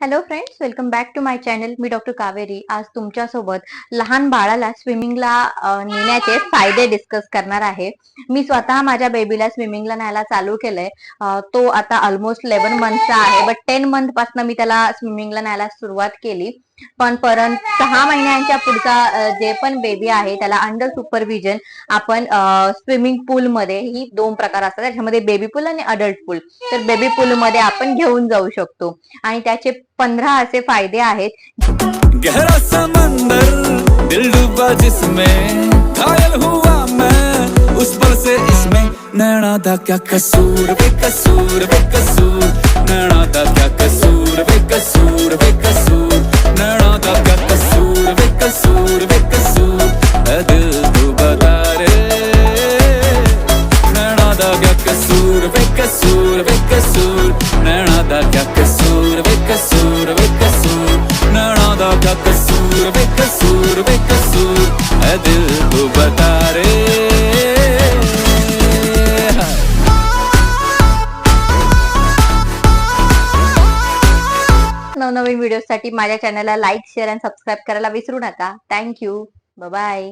Hello friends welcome back to my channel me doctor Kaveri. आज तुमच्यासोबत लहान बाळाला स्विमिंगला नेण्याचे फायदे डिस्कस करणार आहे. मी स्वतः माझ्या बेबीला स्विमिंगला न्यायला चालू केलंय. तो आता ऑलमोस्ट इलेव्हन मंथचा आहे बट टेन मंथपासून मी त्याला स्विमिंगला न्यायला सुरुवात केली. पण परत सहा महिन्यांच्या पुढचा जे पण बेबी आहे त्याला अंडर सुपरविजन आपण स्विमिंग पूल मध्ये ही दोन प्रकार असतात. त्याच्यामध्ये बेबी पूल आणि अडल्ट पूल तर बेबी पूल मध्ये आपण घेऊन जाऊ शकतो. आणि त्याचे पंधरा असे फायदे आहेत. गहरा समंदर दिल डूबा जिसमें घायल हुआ मैं उस से इसमें नैना दा क्या कसूर बेकसूर बेकसूर नैना क्या कसूर बेकसूर बेकसूर। कसूर बेकसूर बेकसूर नैना दा क्या कसूर बेकसूर बेकसूर नैना दा क्या कसूर बेकसूर बेकसूर ऐ दिल तू बता रे। नवनवीन व्हिडिओसाठी माझ्या चॅनलला लाईक शेअर आणि सबस्क्राईब करायला विसरू नका. Thank you bye